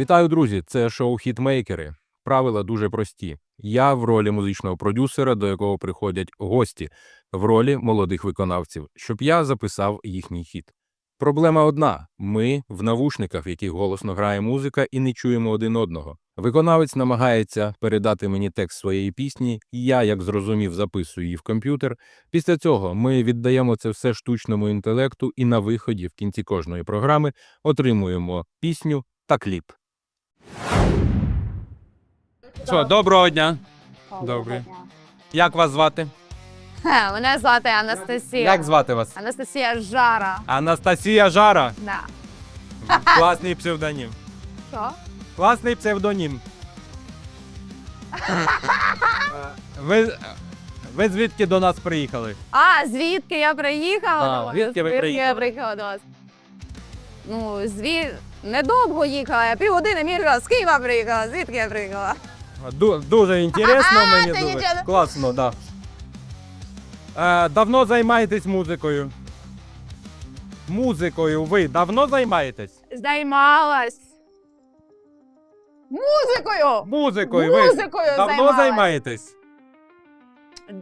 Вітаю, друзі! Це шоу Хітмейкери. Правила дуже прості. Я в ролі музичного продюсера, до якого приходять гості, в ролі молодих виконавців, щоб я записав їхній хіт. Проблема одна: ми в навушниках, в яких голосно грає музика, і не чуємо один одного. Виконавець намагається передати мені текст своєї пісні, і я, як зрозумів, записую її в комп'ютер. Після цього ми віддаємо це все штучному інтелекту, і на виході, в кінці кожної програми, отримуємо пісню та кліп. Що, доброго дня. Добре. Як вас звати? Хе, Мене звати Анастасія. Як звати вас? Анастасія Жара. Анастасія Жара. Да. Класний псевдонім. Що? Класний псевдонім. Ви, ви звідки до нас приїхали? А, звідки я приїхала? А, до вас? звідки ви я приїхали? приїхала до вас? Ну, звід... Недовго їхала, я півгодини мірила, з Києва приїхала, звідки я приїхала? Ду- дуже інтересно, мені дуже. нічого Класно, так. Да. Е, давно займаєтесь музикою? Музикою ви давно займаєтесь? Займалась. Музикою! Музикою ви Музикою давно займалась. займаєтесь?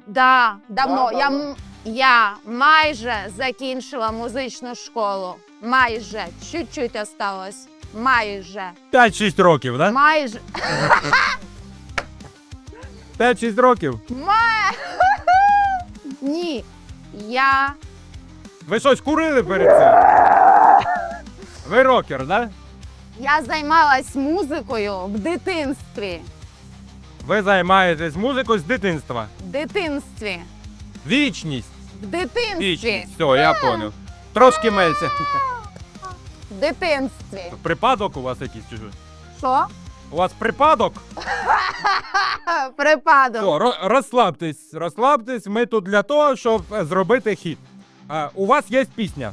Да, давно. Да, я, м- я майже закінчила музичну школу. Майже. Чуть-чуть осталось. Майже. 5-6 років, так? Да? Майже. 5-6 років. Ма... Ні. Я. Ви щось курили перед цим? Ви рокер, да? Я займалась музикою в дитинстві. Ви займаєтесь музикою з дитинства. В дитинстві. Вічність. В дитинстві. Вічність. Все, я понял. Трошки менше. В дитинстві. Припадок у вас якийсь чи що? У вас припадок? Припадок. Все, ро- розслабтесь, розслабтесь. Ми тут для того, щоб е, зробити хіт. А, у вас є пісня.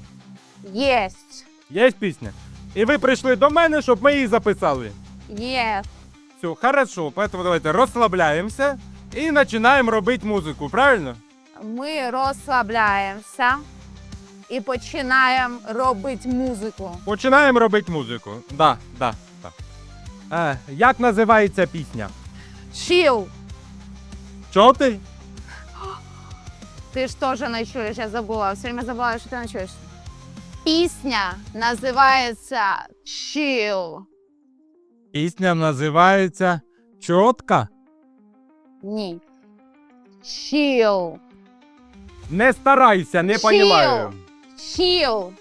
Єсть. Є пісня. І ви прийшли до мене, щоб ми її записали. Є. Все, хорошо, поэтому давайте розслабляємося і починаємо робити музику, правильно? Ми розслабляємося і починаємо робити музику. Починаємо робити музику. Да, да, да. Е, як називається пісня? Чил. Чого ти? Ти ж теж не чуєш, я забула. Все время забула, що ти не чуєш. Пісня називається Chill. Пісня називається Чотка. Ні. Chill. Не старайся, не Chill. понімаю. Chill.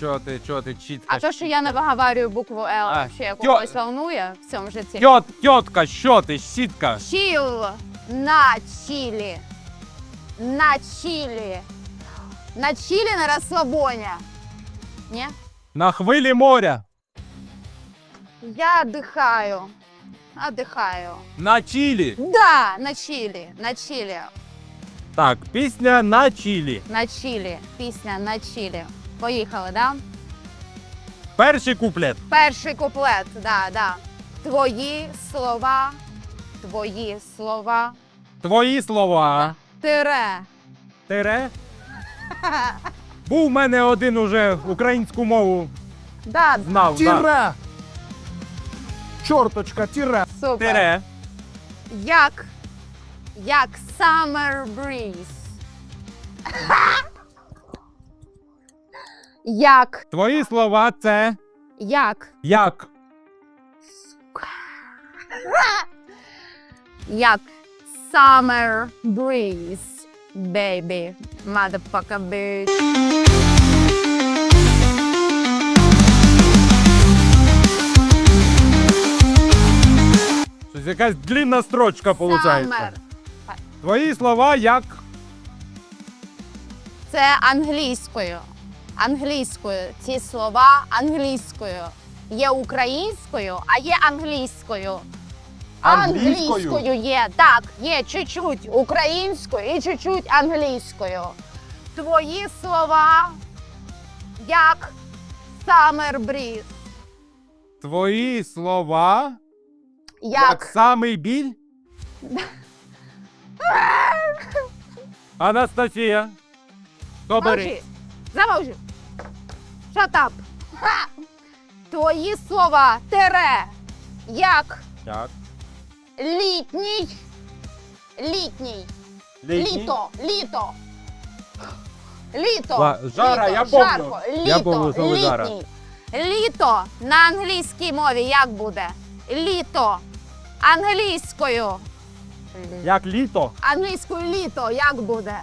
Чого ти, чого ти, чітка? А то, що я не виговорюю букву L, А, ще тьо- когось волнує в цьому житті. Тьот, тьотка, що ти, щітка? Chill на чилі. На чилі. На чилі на розслабоні. Ні? На хвилі моря. Я дихаю. Отдихаю. На чілі. Да, на чилі. На чилі. Так, пісня на чілі. На чилі. Пісня на чилі. Поїхали, да? Перший куплет. Перший куплет, да, да. Твої слова, твої слова, Твої слова. тире. Тире. Був в мене один уже українську мову Да, знав. Да. Тире! Чорточка, тире! супер. Тире. Як, як summer breeze. як, Твої слова це як, як. як summer breeze, baby, motherfucker bitch. Щось якась длінна строчка виходить. Summer. Твої слова як. Це англійською. Англійською. Ці слова англійською. Є українською, а є англійською. Англійською? є, так, є чуть-чуть українською і чуть-чуть англійською. Твої слова як Summer Breeze. Твої слова як Як, самий біль. Анастасія. Хто бери? Мовчи. Замовчи. Shut up. Ха! Твої слова тере. Як Як? літній. Літній. Літній? Літо. Літо. Літо. Ла- жара, літо, я помню. жарко, Літо, Я слово жара. літній. Літо на англійській мові як буде? Літо. Англійською. Як літо? Англійською літо як буде?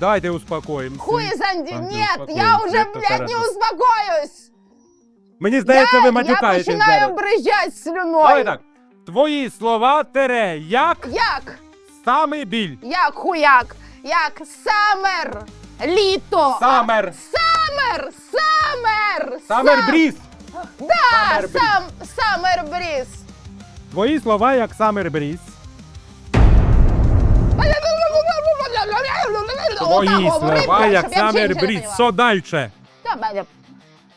Давайте успокоїмося. Хуй занді. Ні, я вже, блядь, не успокоюсь. Мені здається, ви Я матюкаєтесь починаю зараз. брижати слюною. Давай так. Твої слова тере. Як Як? самий біль. Як хуяк? Як самер. Літо. Самер. Самер. Самер. Самер бріз. Да, Самер бріз. сам, самер бріз. Твої слова як самер бріз. Твої слова як самер бріз. Що дальше?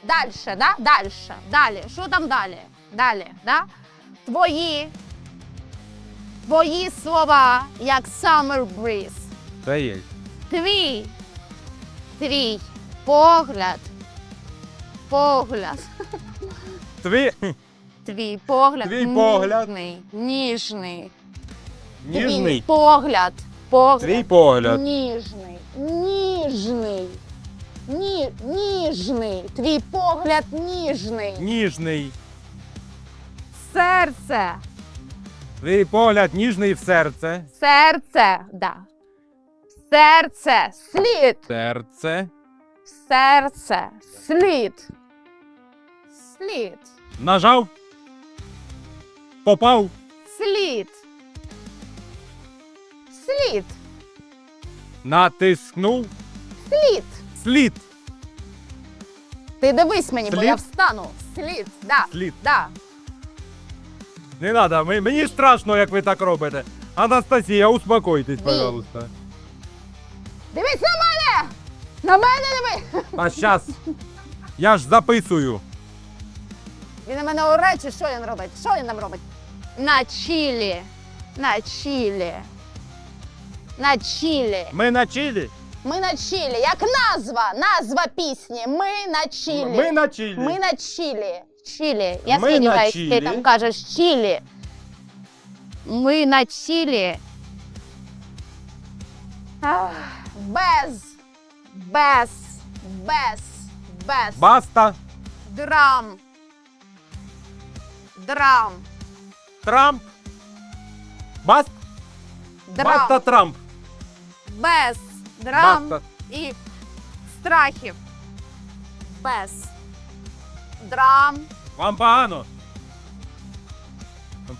Дальше, да? Дальше. Далі. Що там далі? Далі, да? Твої. Твої слова як summer breeze. Це є. Твій. Твій погляд. Погляд. Твій Твій погляд. Твій погляд. Ніжний. Ніжний. Твій погляд. Погляд. Твій погляд. Ніжний. Ніжний. Ні, ніжний. Твій погляд ніжний. Ніжний. Серце. Твій погляд ніжний в серце. Серце. Да. Серце. Слід. Серце. Серце. Слід. Слід. Нажав. Попав. Слід. Слід. Натискнув. Слід. Слід. Ти дивись мені, бо Слід? я встану. Слід. Да. Слід. Да. Не треба, мені страшно, як ви так робите. Анастасія, успокойтесь, пожалуйста. Дивись на мене! На мене диви! А зараз. Я ж записую. Він на мене оре, чи що він робить? Що він нам робить? На чилі. На чилі. На чилі. Ми на чилі. Ми на чилі. Як назва, назва пісні. Ми на чилі. Ми на чилі. Ми на чилі. Чилі. Я Ми сподіваюся, ти чилі. там кажеш чилі. Ми на чилі. Ах, Без. Без. Без. Без. Баста. Драм. Драм. Трамп. Баст. Драм. Баста Трамп. Без. Драм. Баста. І страхів. Без. Драм. Вам погано.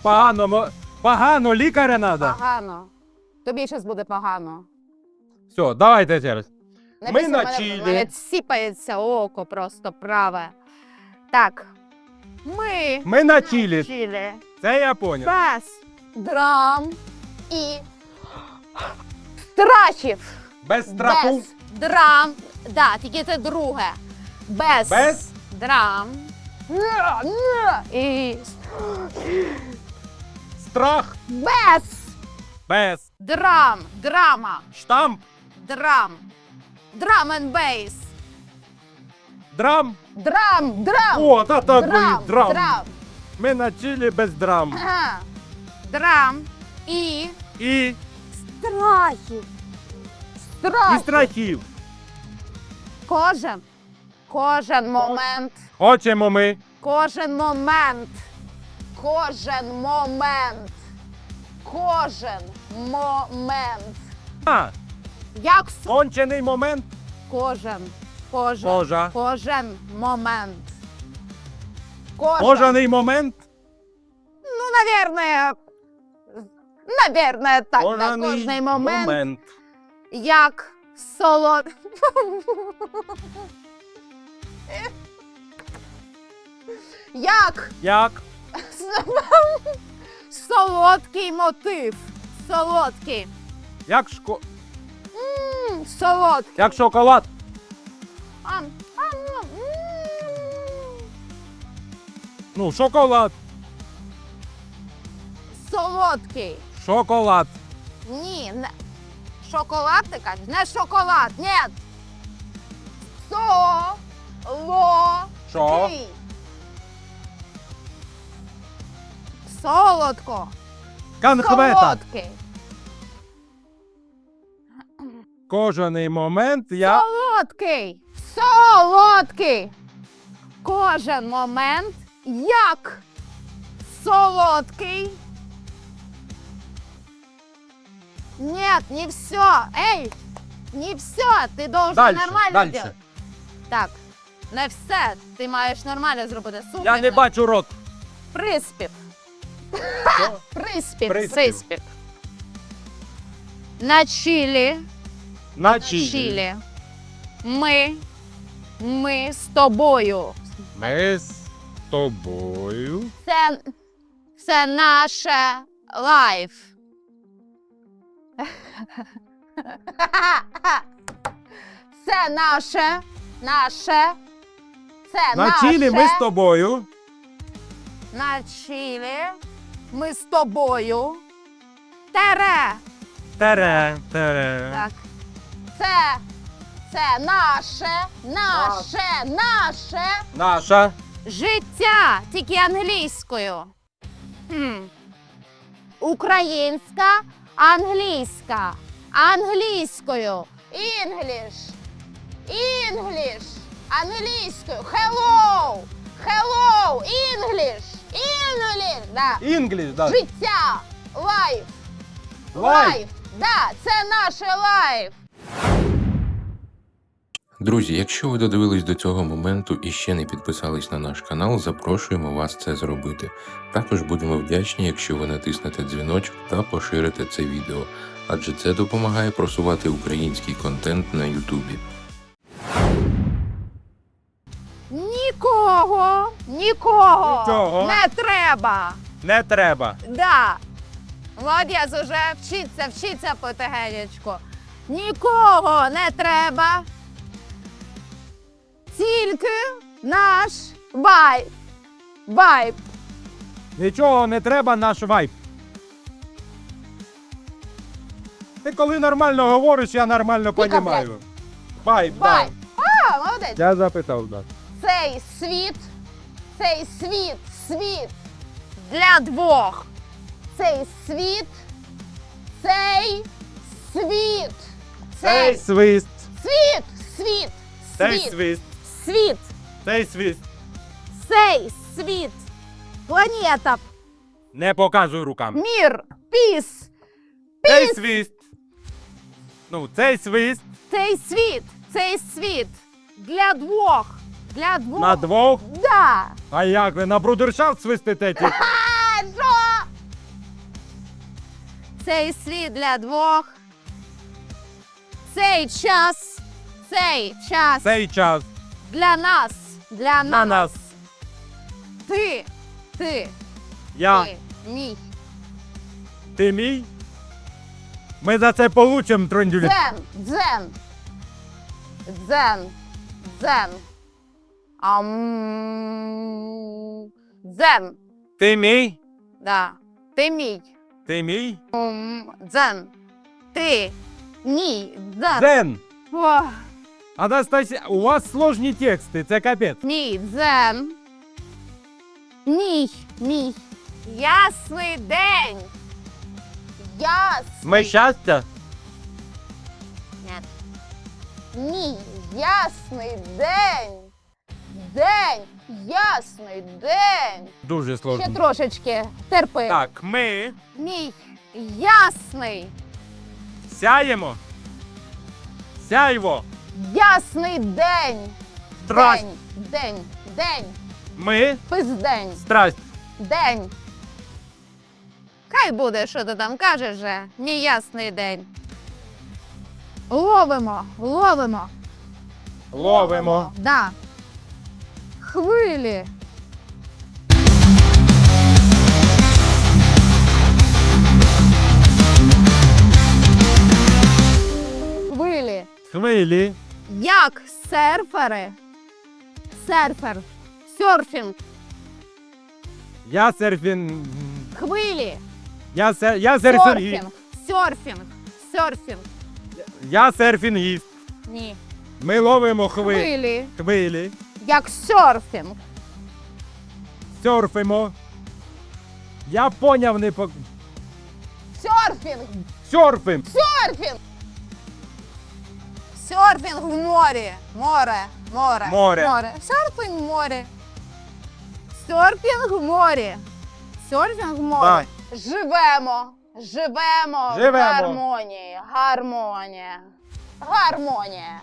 Погано, мо- погано, лікаря треба. Погано. Тобі зараз буде погано. Все, давайте ще раз. Не Ми бійся, на мене- чилі. мене сіпається око просто праве. Так. Ми Ми на чилі. Це я поняв. Без. Драм. І страхів. Без страху. Без драм. Да, тільки це друге. Без, Без? драм. І Страх. без Без. драм. Драма. Штамп. Драм. Драм and bass. Драм. Драм. Драм. О, та так драм. і драм. Драм. Ми на чилі без драм. Ага. Драм. І І, страхів. і Страхів. страхів. Кожен. Кожен момент. Хочемо ми. Кожен момент. Кожен момент. Кожен момент. А, Як с- кончений момент. кожен. Кожен. Кожа. Кожен момент. Кожен. Кожаний момент. Ну, наверное. Наверное, так. Да. Кожаний Кожний момент. момент. Як солод. Як Як? солодкий мотив. Солодкий. Як шко... М, Солодкий. Як шоколад. А, а, ну, м. Ну, шоколад. Солодкий. Шоколад. Ні, не. Шоколад ти кажеш? Не шоколад. Ні. Со. Ло. Що? Ти. Солодко. Конхвета. Солодкий. Кожаний момент я. Солодкий. Солодкий. Кожен момент як солодкий. Нет, не все. Эй, не все. Ти должен Дальше, нормально дальше. делать. Так, не все. Ти маєш нормально зробити. Супер. Я не бачу рот. Приспів. Приспів. Приспів. Приспів. На чилі. На На чилі. Ми. Ми з тобою. Ми з тобою. Це, це наше лайф. Це наше. Наше. Це На наше. чилі ми з тобою. На чилі. Ми з тобою. Тере. Тере, тере. Так. Це. Це наше. Наше. Наше. Наша. Життя тільки англійською. Хм. Українська, англійська. Англійською. English. English. Англійською. Hello. Hello. English. English. Да. Інгліш, да. Життя. Life. Лайф. Да, це наше лайф. Друзі, якщо ви додивились до цього моменту і ще не підписались на наш канал, запрошуємо вас це зробити. Також будемо вдячні, якщо ви натиснете дзвіночок та поширите це відео, адже це допомагає просувати український контент на Ютубі. Нікого, нікого, Нікого. не треба. Не треба. Да. Молодець, уже вчиться, вчиться потихенечку. Нікого не треба. Тільки наш вайб. Вайб. Нічого не треба, наш вайб. Ти коли нормально говориш, я нормально Піка, понімаю. Вайб, да. Вайб. А, молодець. Я запитав, да. Цей світ, цей світ, світ для двох. Цей світ, цей світ. Цей Цей свист, світ, світ, цей світ, свист, світ. цей свист. цей світ, планета, Не показуй руками. мір, піс, Цей свист. Ну, цей свист цей світ, цей світ для двох, для двох. на двох. Да. А як ви на брудершафт свистите? ті? А, що? Цей світ для двох. Цей час, цей час Цей час для нас, для на нас. Ти, ти, Я, ти, мій. ти мій. Ми за це получимо, трендюлі. Дзен, дзен. Дзен. Дзен. Ам. Дзен. Ти мій? Да. Ти мій. Ти мій? Ам. Дзен. Ти. Мій. Дзен. Дзен. Ох. Анастасія, у вас сложні тексти, це капець. Мій дзен. Мій. Мій. Ясний день. Ясний. Ми щастя? Нет. Мій ясний день. День. Ясний день. Дуже Ще сложно. трошечки. Терпи. Так, ми Мій ясний. сяємо. Сяйво. Ясний день. Страсть. День. День. День. Ми Пиздень. страсть. День. Хай буде, що ти там кажеш же. Неясний день. Ловимо, ловимо. Ловимо. Да. Хвилі. Хвилі. Хвилі. Як серфери. Серфер. Серфінг. Я серфін. Хвилі. Я, сер... я серфінгіст. Серфінг. Серфінг. Серфінг. Я серфінгіст. Ні. Ми ловимо хви... Хвилі. хвилі. Як серфінг. Серфимо. Я поняв не по. Серфінг. Серфинг. Серфінг. Серфінг в морі. Море. Море. Море. Море. Серфінг в морі. Серфінг в морі. Серфінг в морі. Давай. Живемо. Живемо. Живемо. В гармонії. Гармонія. Гармонія.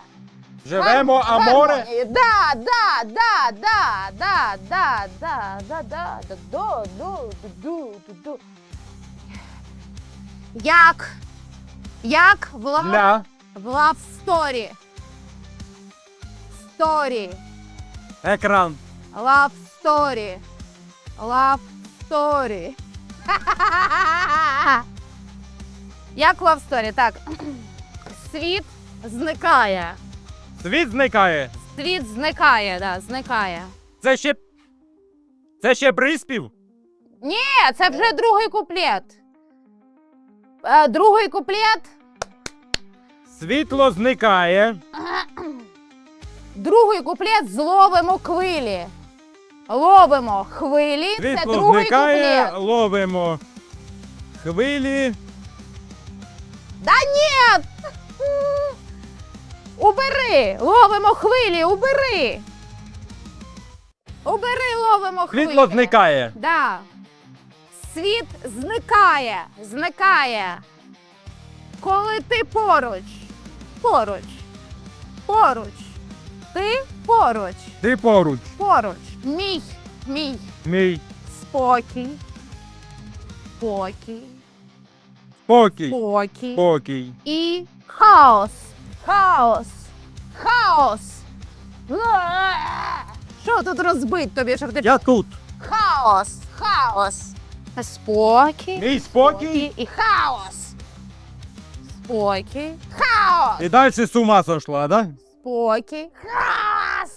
Живемо, а Гармонії. море. Да, да, да, да, да, да, да, да, да, да, до, до, ду, ду, ду. Як? Як в лав, Для. В лав сторі? Сторі. Екран. Лав сторі. Лав сторі. Як лав сторі? Так. Світ зникає. Світ зникає. Світ зникає, да, зникає. Це ще. Це ще приспів. Ні, це вже другий куплет. Е, другий куплет. Світло зникає. Другий куплет зловимо хвилі. Ловимо хвилі. це другий зникає, куплет. ловимо. Хвилі. Да ні! Убери! Ловимо хвилі, убери! Убери, ловимо хвилі. Світло зникає. Да. Світ зникає, зникає. Коли ти поруч, поруч, поруч, ти поруч, Ти поруч. поруч, мій, мій Мій спокій, спокій, спокій. спокій Спокій. і хаос, хаос, хаос. Що тут розбить тобі, щоб ти Я тут. Хаос! Хаос! Спокій. Мій спокій. І хаос. Спокій. Хаос! І далі з ума сошла, да? Спокій. Хаос!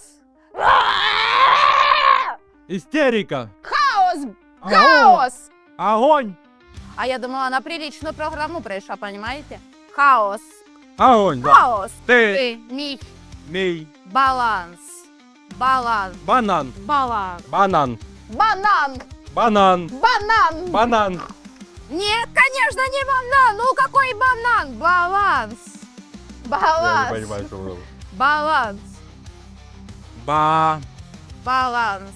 Істерика. Хаос! Ага. Хаос! Огонь. А я думала, на приличную программу пришла, понимаете? Хаос. Огонь. Да. Хаос. Ти Ти мій мій баланс. Баланс. банан. Баланс. Банан. Банан. Банан. Банан. Банан. Нет, конечно, не банан. Ну какой банан? Баланс. Баланс. Баланс. Ба. Баланс.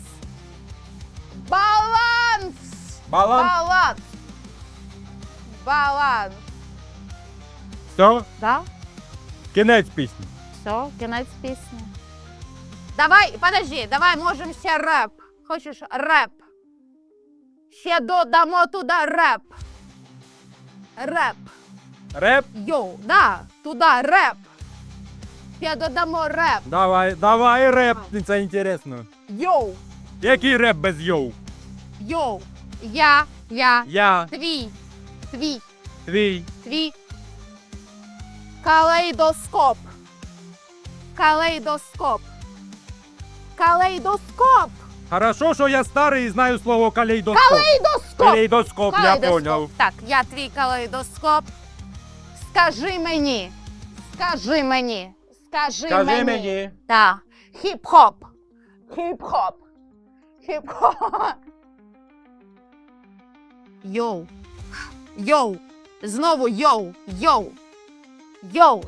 Баланс. Баланс. Баланс. Баланс. Все. Да? Кінець пісні. Все, кінець пісні. Давай, подожди, давай можемо ще реп. Хочеш реп? Ще додамо туди реп. Реп. Реп. Йоу, да, туди реп. Ще додамо реп. Давай, давай реп. Це інтересно. Йоу, Який реп без йоу? йоу. Я, я, Я твій, твій, твій. твій. Калейдоскоп. Калейдоскоп. Калейдоскоп. Хорошо, що я старий і знаю слово калейдоскоп. Калейдоскоп. Калейдоскоп, я Калейдоскоп. поняв. Так, я твій калейдоскоп. Скажи мені. Скажи мені. Скажи, Скажи мені. мені. Так. Хіп-хоп. Хіп-хоп. Хіп-хоп. Йоу. Йоу. Знову йоу. Йоу. Йоу.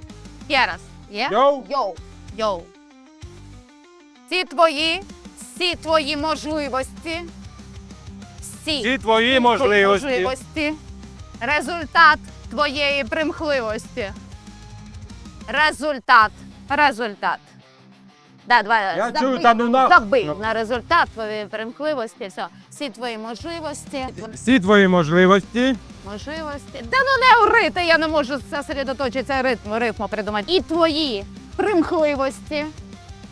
Ще раз. Є? Йоу. Йоу. Йоу. Всі твої, всі твої можливості. Всі Всі твої можливості. можливості. Результат твоєї примхливості. Результат. Результат. Да, давай, Я забий, чую, та ну на- забий ну. на результат твоєї примхливості. Все. Всі твої можливості. Всі твої можливості. Можливості. Да ну не урити, я не можу зосередоточитися ритм, рифму придумати. І твої примхливості.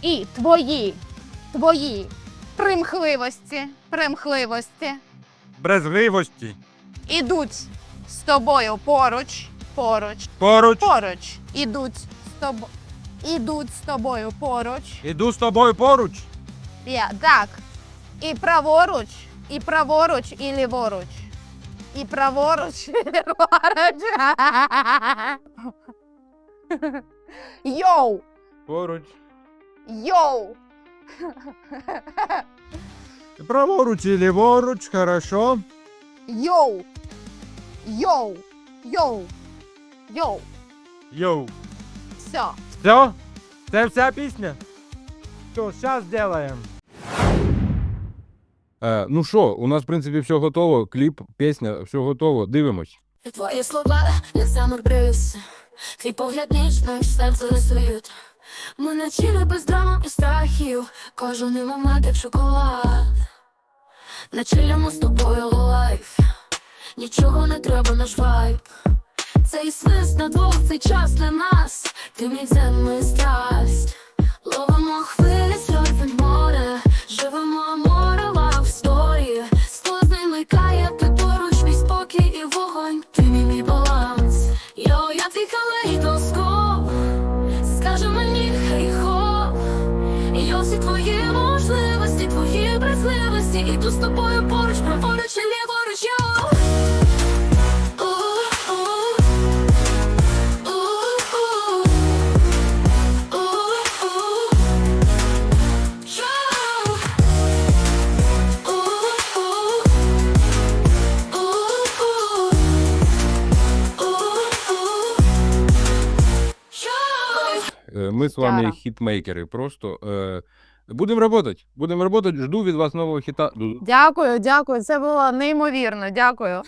І твої, твої примхливості, примхливості Брезгливості. ідуть з тобою поруч, поруч, Поруч. поруч. Ідуть з тобою. Ідуть з тобою поруч. Іду з тобою поруч. Я, так. І праворуч, і праворуч, і ліворуч. І праворуч, і ліворуч. Йоу! Поруч. Йоу! Праворуч і ліворуч, хорошо. Йоу! Йоу! Йоу! Йоу! Йоу. Все. Все? Це вся пісня? Що, зараз зробимо. Е, ну що, у нас, в принципі, все готово. Кліп, пісня, все готово. Дивимось. Твої слова, як замок бриз Твій погляд ніжний, серце рисують Ми начали без драм і страхів. Кожен момент як шоколад. На чилємо з тобою лайф. Нічого не треба, наш вайб. Цей свист на двох, цей час для нас. Ти мій дзен, ми страсть. Ловимо хвилі, з тобою поруч, праворуч і ліворуч, йо. Ми з вами хітмейкери. Просто е, Будемо роботи. Будемо роботи. Жду від вас нового хіта. Дякую, дякую. Це було неймовірно. Дякую.